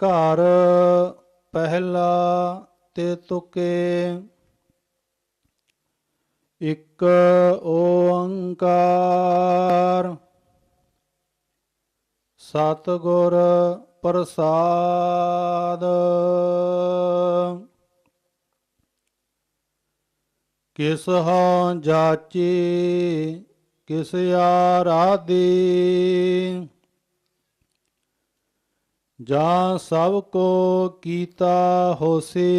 ਘਰ ਪਹਿਲਾ ਤੇ ਤੁਕੇ। ਇੱਕ ਓੰਕਾਰ। ਸਤਿਗੁਰ ਪ੍ਰਸਾਦ। ਕਿਸ ਹਾਂ ਜਾਚੀ ਕਿਸ ਆਰਾਧੀ। ਜਾਂ ਸਭ ਕੋ ਕੀਤਾ ਹੋਸੀ।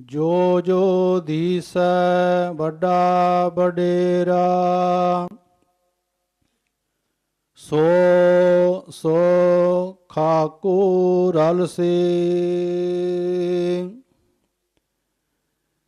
ਜੋ ਜੋ ਦੀਸੈ ਵੱਡਾ ਵਡੇਰਾ, ਸੋ ਸੋ ਖਾਕੂ ਰਲ ਸੇ।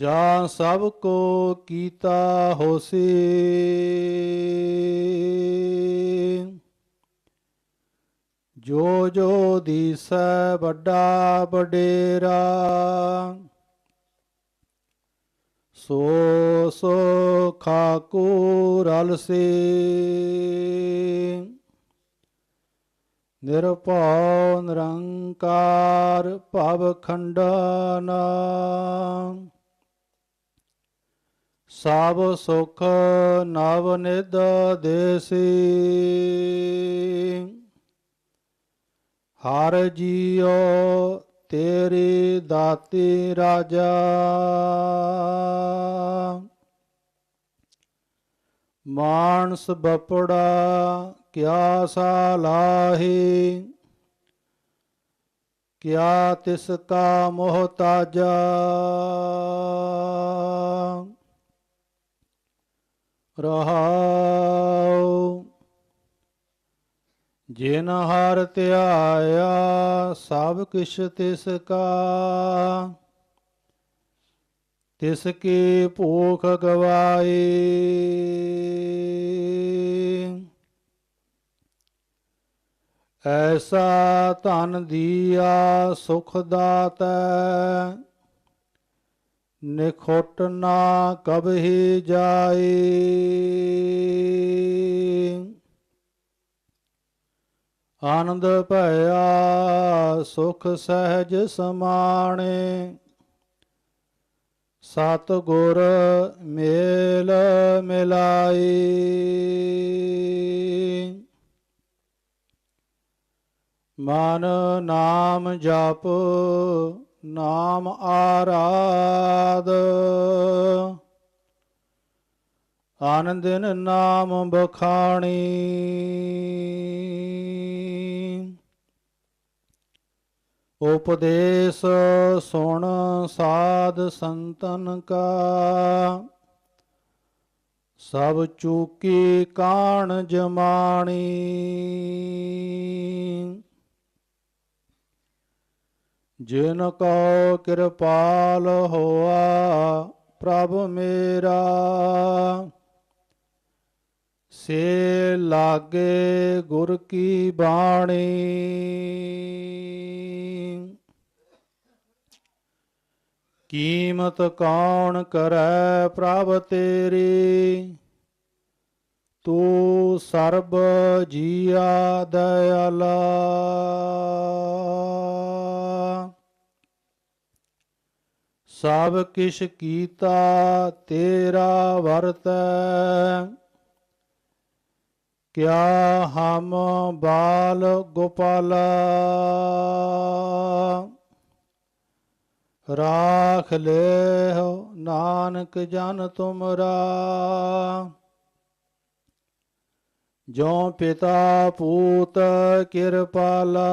ਜਾਂ ਸਭ ਕੋ ਕੀਤਾ ਹੋਸੀ। ਜੋ ਜੋ ਦੀਸੈ ਵੱਡਾ ਵਡੇਰਾ, ਸੋ ਸੋ ਖਾਕੂ ਰਲ ਸੇ ਨਿਰਭਉ ਨਿਰੰਕਾਰ ਭਵ ਖੰਡਨ। ਸਭ ਸੁਖ ਨਵ ਨਿਦ ਦੇਸੀ। ਹਰ ਜੀਉ ਤੇਰੀ ਦਾਤੀ ਰਾਜਾ। ਮਾਨਸ ਬਪੜਾ ਕਿਆ ਸਾਲਾਹੀ। ਕਿਆ ਤਿਸ ਕਾ ਮੋਹਤਾਜਾ ਰਹਾਉ। ਜਿਨ ਹਰ ਧਿਆਇਆ, ਸਭ ਕਿਛ ਤਿਸ ਕਾ। ਤਿਸ ਕੀ ਭੂਖ ਗਵਾਈ ਐਸਾ ਧਨ ਦੀਆ ਸੁਖ ਦਾਤੈ। ਨਿਖਟ ਨਾ ਕਬਹੀ ਜਾਈ ਆਨੰਦ ਭਇਆ ਸੁਖ ਸਹਿਜ ਸਮਾਣੇ। ਸਤ ਗੁਰ ਮੇਲ ਮਿਲਾਈ ਮਨ ਨਾਮ ਜਪ ਨਾਮ ਆਰਾਧ। ਆਨੰਦਿਨ ਨਾਮ ਬਖਾਣੀ। ਉਪਦੇਸ਼ ਸੁਣ ਸਾਧ ਸੰਤਨ ਕਾ। ਸਭ ਚੂਕੀ ਕਾਣ ਜਮਾਣੀ। ਜਿਨ ਕੋ ਕਿਰਪਾਲ ਹੋਆ, ਪ੍ਰਭ ਮੇਰਾ। ਸੇ ਲਾਗੇ ਗੁਰ ਕੀ ਬਾਣੀ। ਕੀਮਤ ਕੌਣ ਕਰੈ ਪ੍ਰਭ ਤੇਰੀ? ਤੂੰ ਸਰਬ ਜੀਆ ਦਇਆਲਾ। ਸਭ ਕਿਛ ਕੀਤਾ ਤੇਰਾ ਵਰਤੈ। ਕਿਆ ਹਮ ਬਾਲ ਗੋਪਾਲਾ? ਰਾਖ ਲਿਓ ਨਾਨਕ ਜਨ ਤੁਮਰਾ। ਜੋ ਪਿਤਾ ਪੂਤ ਕਿਰਪਾਲਾ।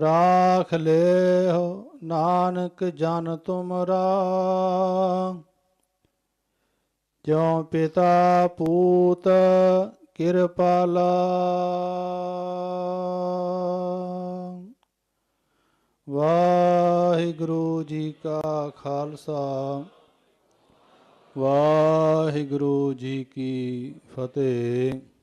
ਰਾਖ ਲਿਓ ਨਾਨਕ ਜਨ ਤੁਮਰਾ। ਜਿਉ ਪਿਤਾ ਪੂਤ ਕਿਰਪਾਲਾ ਵਾਹਿਗੁਰੂ ਜੀ ਕਾ ਖਾਲਸਾ। ਵਾਹਿਗੁਰੂ ਜੀ ਕੀ ਫਤਿਹ।